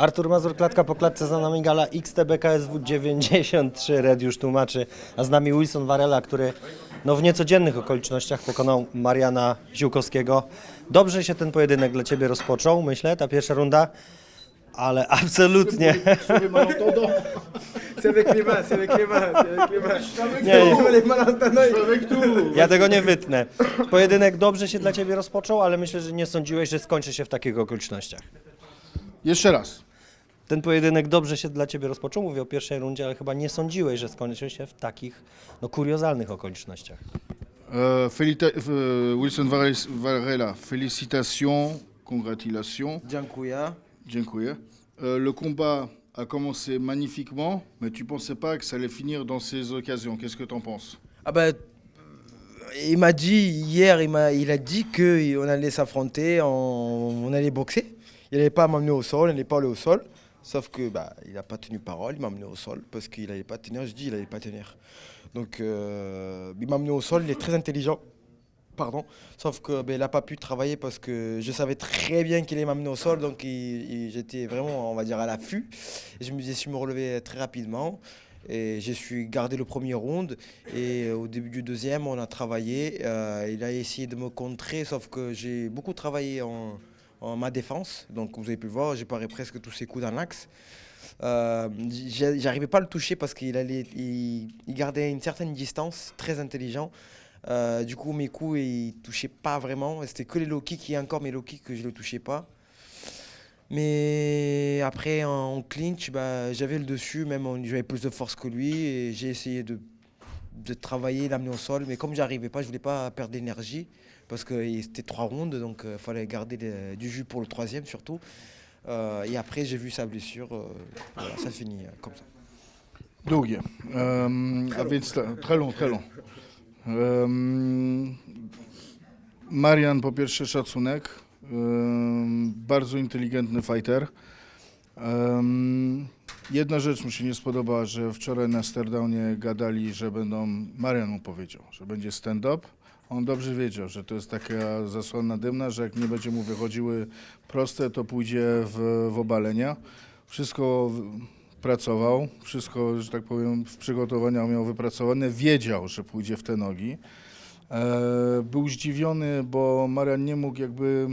Artur Mazur, klatka po klatce za nami gala XTBKSW 93, Red już tłumaczy, a z nami Wilson Varela, który no, w niecodziennych okolicznościach pokonał Mariana Ziółkowskiego. Dobrze się ten pojedynek dla Ciebie rozpoczął, myślę, ta pierwsza runda, ale absolutnie C'est avec les mains, c'est avec les mains, c'est avec les mains. nie, nie, les malentendants. ja tego nie wytnę. Pojedynek dobrze się dla Ciebie rozpoczął, ale myślę, że nie sądziłeś, że skończy się w takich okolicznościach. Jeszcze raz. Ten pojedynek dobrze się dla Ciebie rozpoczął, mówię o pierwszej rundzie, ale chyba nie sądziłeś, że skończy się w takich no, kuriozalnych okolicznościach. Euh, félita- euh, Wilson Varela- Varela, félicitations, congratulations. Dziękuję. Dziękuję. Euh, le combat a commencé magnifiquement, mais tu pensais pas que ça allait finir dans ces occasions. Qu'est-ce que tu en penses? Ah ben, il m'a dit hier, il m'a, il a dit que on allait s'affronter, on, on allait boxer. Il n'allait pas m'amener au sol, il n'allait pas aller au sol. Sauf que bah, il n'a pas tenu parole, il m'a amené au sol parce qu'il n'allait pas tenir. Je dis il n'allait pas tenir. Donc euh, il m'a amené au sol, il est très intelligent. Pardon. Sauf que ben, il n'a pas pu travailler parce que je savais très bien qu'il allait m'amener au sol. Donc j'étais vraiment, on va dire, à l'affût. Je me j'ai su me relever très rapidement. Et j'ai su garder le premier round. Et euh, au début du deuxième, on a travaillé. Euh, il a essayé de me contrer, sauf que j'ai beaucoup travaillé en, en ma défense. Donc vous avez pu le voir, j'ai paré presque tous ses coups dans l'axe. Euh, J'arrivais pas à le toucher parce qu'il allait, il, il gardait une certaine distance, très intelligent. Euh, du coup, mes coups, ils touchaient pas vraiment. C'était que les low kicks et encore mes low kicks que je ne touchais pas. Mais après, en, clinch, bah, j'avais le dessus, même j'avais plus de force que lui. Et j'ai essayé de, de travailler, l'amener au sol. Mais comme j'arrivais pas, je voulais pas perdre d'énergie. Parce que c'était trois rounds, donc il fallait garder le- du jus pour le troisième surtout. Euh, et après, j'ai vu sa blessure. euh, voilà, ça finit euh, comme ça. Długie. Um, a więc très long, très long. Em, Marian po pierwsze szacunek, em, bardzo inteligentny fighter. Em, jedna rzecz mi się nie spodobała, że wczoraj na Stardownie gadali, że będą, Marian mu powiedział, że będzie stand-up. On dobrze wiedział, że to jest taka zasłona dymna, że jak nie będzie mu wychodziły proste, to pójdzie w, w obalenia. Wszystko pracował, wszystko, że tak powiem, w przygotowaniach miał wypracowane, wiedział, że pójdzie w te nogi. E, był zdziwiony, bo Marian nie mógł jakby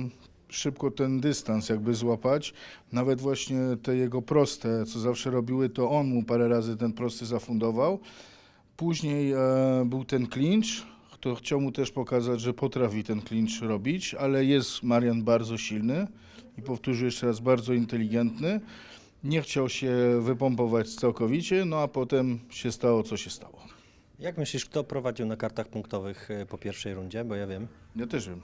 szybko ten dystans jakby złapać. Nawet właśnie te jego proste, co zawsze robiły, to on mu parę razy ten prosty zafundował. Później e, był ten clinch, to chciał mu też pokazać, że potrafi ten clinch robić, ale jest Marian bardzo silny i powtórzę jeszcze raz, bardzo inteligentny. Nie chciał się wypompować całkowicie, no a potem się stało, co się stało. Jak myślisz, kto prowadził na kartach punktowych e, po pierwszej rundzie? Bo ja wiem. Ja też wiem.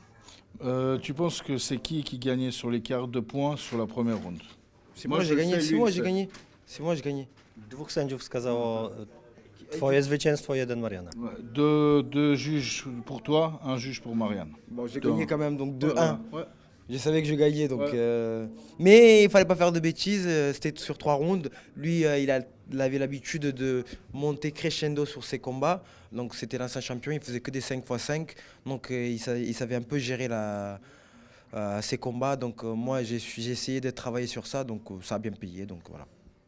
Euh, tu penses que c'est qui qui gagnait sur les cartes de points sur la première ronde C'est Moi, moi, j'ai gagné. C'est moi, j'ai gagné. C'est moi, j'ai gagné. Dwóch sędziów wskazało e, Twoje zwycięstwo, jeden Mariana. deux, deux juges pour toi, un juge pour Marianne. Bon, j'ai gagné quand même, donc 2-1. Voilà. Ouais. Je savais que je gagnais, donc. Ouais. euh, Mais il fallait pas faire de bêtises. euh, C'était sur trois rounds. Lui, euh, il, a, il avait l'habitude de monter crescendo sur ses combats. Donc c'était l'ancien champion. Il faisait que des 5 x 5. Donc euh, il, sa- il savait un peu gérer la, euh, ses combats. Donc euh, moi, j'ai su- j'ai essayé de travailler sur ça. Donc euh, ça a bien payé. Donc voilà.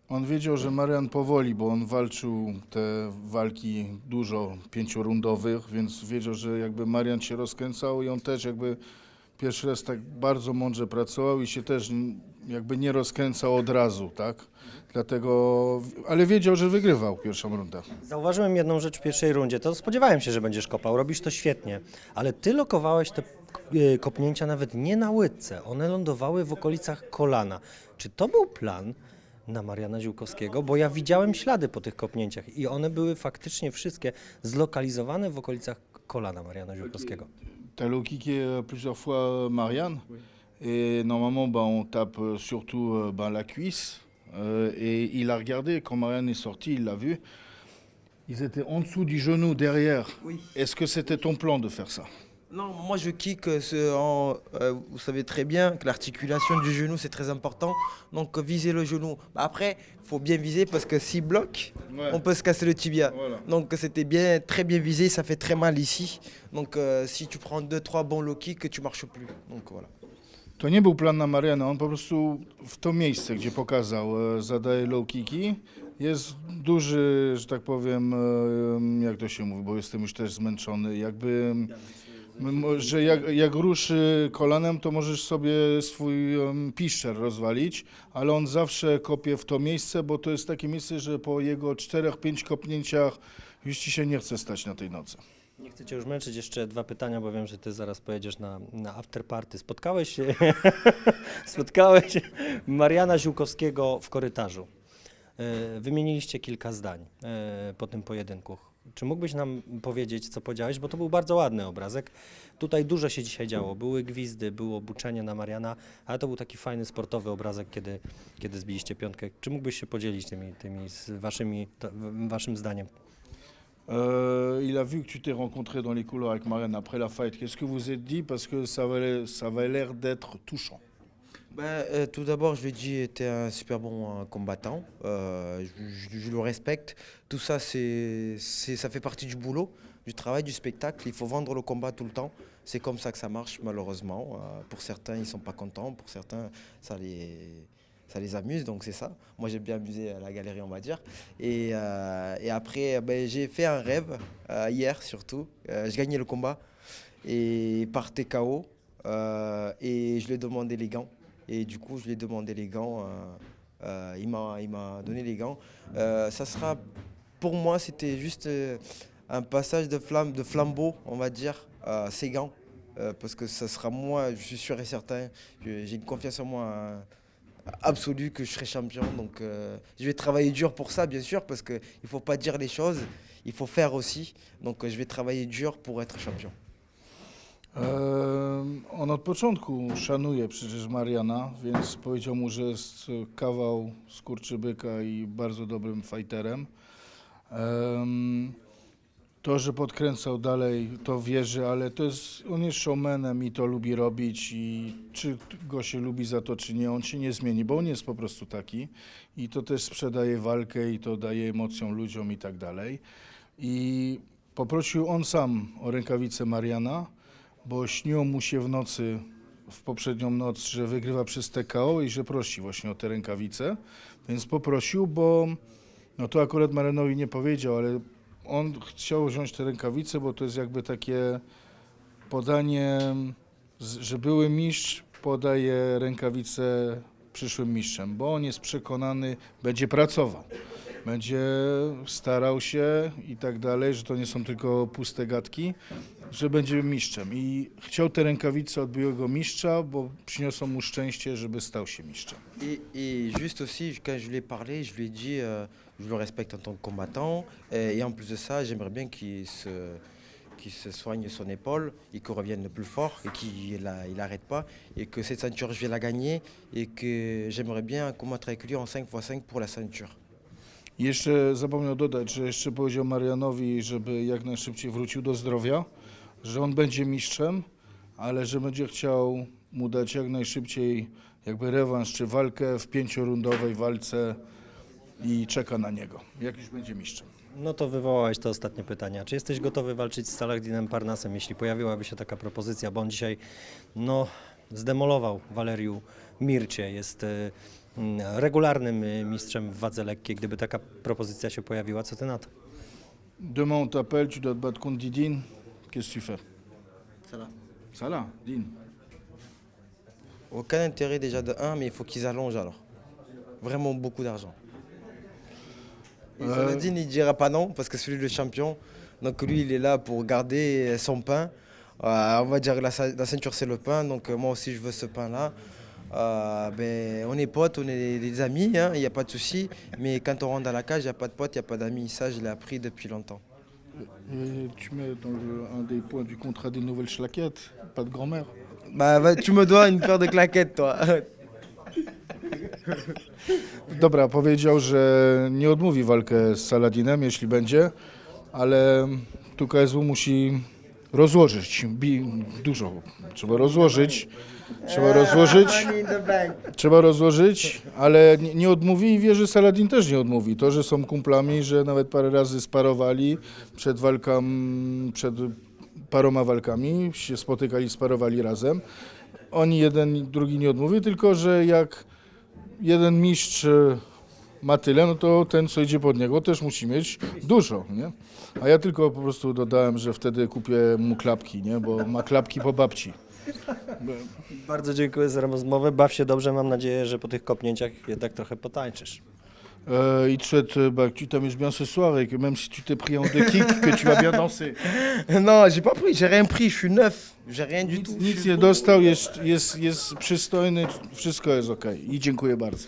On wiedział, że Marian powoli, bo on walczył te walki dużo, pięciorundowych, więc wiedział, że jakby Marian się rozkręcał i on też jakby pierwszy raz tak bardzo mądrze pracował i się też jakby nie rozkręcał od razu, tak? Dlatego, ale wiedział, że wygrywał pierwszą rundę. Zauważyłem jedną rzecz w pierwszej rundzie. To spodziewałem się, że będziesz kopał. Robisz to świetnie. Ale ty lokowałeś te e, kopnięcia nawet nie na łydce. One lądowały w okolicach kolana. Czy to był plan na Mariana Ziółkowskiego? Bo ja widziałem ślady po tych kopnięciach i one były faktycznie wszystkie zlokalizowane w okolicach kolana Mariana Ziółkowskiego. Tu as kické plusieurs fois Marianne. Et normalement, bah, on tape surtout euh, bah, la cuisse. Euh, et il a regardé, quand Marianne est sortie, il l'a vu. Ils étaient en dessous du genou, derrière. Oui. Est-ce que c'était ton plan de faire ça Non, moi je kick, euh, ce- en, euh, vous savez très bien que l'articulation du genou c'est très important. Donc euh, viser le genou. Bah, après, il faut bien viser parce que s'il bloque, Ouais. on peut se casser le tibia. Voilà. Donc c'était bien, très bien visé, ça fait très mal ici. Donc euh, si tu prends 2-3 bons low kicks, tu marches plus. Donc voilà. To nie był plan na Mariana, on po prostu w to miejsce, gdzie pokazał, e, zadaje low kicki. Jest duży, że tak powiem, e, jak to się mówi, bo jestem już też zmęczony, jakby, że jak, jak ruszy kolanem, to możesz sobie swój piszczer rozwalić, ale on zawsze kopie w to miejsce, bo to jest takie miejsce, że po jego czterech, pięć kopnięciach już ci się nie chce stać na tej nocy. Nie chcę cię już męczyć, jeszcze dwa pytania, bo wiem, że ty zaraz pojedziesz na, na afterparty. Spotkałeś się, spotkałeś Mariana Ziółkowskiego w korytarzu. E, Wymieniliście kilka zdań e, po tym pojedynku. Czy mógłbyś nam powiedzieć, co powiedziałeś? Bo to był bardzo ładny obrazek. Tutaj dużo się dzisiaj działo. Były gwizdy, było buczenie na Mariana, ale to był taki fajny sportowy obrazek, kiedy, kiedy zbiliście piątkę. Czy mógłbyś się podzielić tymi, tymi z waszymi, to, waszym zdaniem? Euh, il a vu que tu t'es rencontré dans les couloirs avec Marianne après la fight. Qu'est-ce que vous êtes dit Parce que ça avait, ça avait l'air d'être touchant. Ben, euh, tout d'abord, je lui ai dit es un super bon euh, combattant. Euh, je, le respecte. Tout ça, c'est, ça fait partie du boulot, du travail, du spectacle. Il faut vendre le combat tout le temps. C'est comme ça que ça marche, malheureusement. Pour certains, ils ne sont pas contents. Pour certains, ça les, ça les amuse. Donc, c'est ça. Moi, j'ai bien amusé à la galerie, on va dire. Et, après, ben, j'ai fait un rêve, hier surtout. Euh, je gagnais le combat et par TKO. et je lui ai demandé les gants. Et du coup, je lui ai demandé les gants. euh, euh, il m'a donné les gants. Euh, ça sera, pour moi, c'était juste euh, un passage de flamme, de flambeau, on va dire, euh, ces gants. Parce que ça sera moi, je suis sûr et certain, j'ai une confiance en moi absolue que je serai champion. Donc je vais travailler dur pour ça, bien sûr, parce qu'il ne faut pas dire les choses, il faut faire aussi. Donc je vais travailler dur pour être champion. On od początku szanuje przecież Mariana, więc powiedział mu, że jest kawał skurczybyka i bardzo dobrym fighterem. Em, To, że podkręcał dalej, to wierzy, ale to jest, on jest showmanem i to lubi robić i czy go się lubi za to, czy nie, on się nie zmieni, bo on jest po prostu taki i to też sprzedaje walkę i to daje emocją ludziom i tak dalej. I poprosił on sam o rękawicę Mariana, bo śniło mu się w nocy, w poprzednią noc, że wygrywa przez TKO i że prosi właśnie o te rękawice, więc poprosił, bo no to akurat Marenowi nie powiedział, ale on chciał wziąć te rękawice, bo to jest jakby takie podanie, że były mistrz podaje rękawice przyszłym mistrzem, bo on jest przekonany, będzie pracował, będzie starał się i tak dalej, że to nie są tylko puste gadki, że będzie mistrzem. I chciał te rękawice od byłego mistrza, bo przyniosą mu szczęście, żeby stał się mistrzem. Et, et juste aussi, quand je lui ai parlé, je lui ai dit, euh, je le respecte en tant que combattant. euh, et en plus de ça, j'aimerais bien qu'il se, qu'il se soigne son épaule et qu'il revienne plus fort et qu'il n'arrête pas. Et que cette ceinture, je vais la gagner. Et que j'aimerais bien combattre avec lui en 5x5 pour la ceinture. Jeszcze zapomniał dodać, że jeszcze powiedział Marianowi, żeby jak najszybciej wrócił do zdrowia, że on będzie mistrzem, ale że będzie chciał mu dać jak najszybciej jakby rewanż czy walkę w pięciorundowej walce i czeka na niego, jak już będzie mistrzem. No to wywołałeś te ostatnie pytania. Czy jesteś gotowy walczyć z Salahdinem Parnasem, jeśli pojawiłaby się taka propozycja, bo on dzisiaj no, zdemolował Waleriu Mircie, jest y, regularnym y, mistrzem w wadze lekkiej. Gdyby taka propozycja się pojawiła, co ty na to? Demain on t'appelle, tu dois te battre contre Didine, qu'est-ce que tu fais? Ça là. Salah, Dine. Aucun intérêt déjà de 1, mais il faut qu'ils allongent alors. Vraiment beaucoup d'argent. Euh. Saladin, il dira pas non, parce que c'est lui le champion. Donc lui, il est là pour garder son pain. Euh, on va dire que la, la ceinture, c'est le pain. Donc euh, moi aussi, je veux ce pain-là. Euh, ben, on est potes, on est des amis, hein, il n'y a pas de souci. Mais quand on rentre dans la cage, il n'y a pas de potes, il n'y a pas d'amis. Ça, je l'ai appris depuis longtemps. Et tu mets dans le- un des points du contrat des nouvelles schlaquettes, pas de grand-mère. Bah, tu me dois une paire de claquettes, toi. Dobra, powiedział, że nie odmówi walkę z Saladinem, jeśli będzie, ale tu KSW musi rozłożyć. Bi dużo. Trzeba rozłożyć. Trzeba rozłożyć. Trzeba rozłożyć, ale nie, nie odmówi i wie, że Saladin też nie odmówi. To, że są kumplami, że nawet parę razy sparowali przed walką, przed paroma walkami, się spotykali, sparowali razem. oni jeden drugi nie odmówi, tylko że jak jeden mistrz e, ma tyle, no to ten, co idzie pod niego, też musi mieć dużo, nie? A ja tylko po prostu dodałem, że wtedy kupię mu klapki, nie? Bo ma klapki po babci. Bardzo dziękuję za rozmowę. Baw się dobrze. Mam nadzieję, że po tych kopnięciach jednak trochę potańczysz. Euh, il te souhaite bah, que tu t'amuses bien ce soir et que même si tu t'es pris en deux kicks, que tu vas bien danser. Non, j'ai pas pris, j'ai rien pris, je suis neuf. J'ai rien du tout. Nic, je nic nie dostał, jest, jest, jest przystojny, wszystko jest ok. I dziękuję bardzo.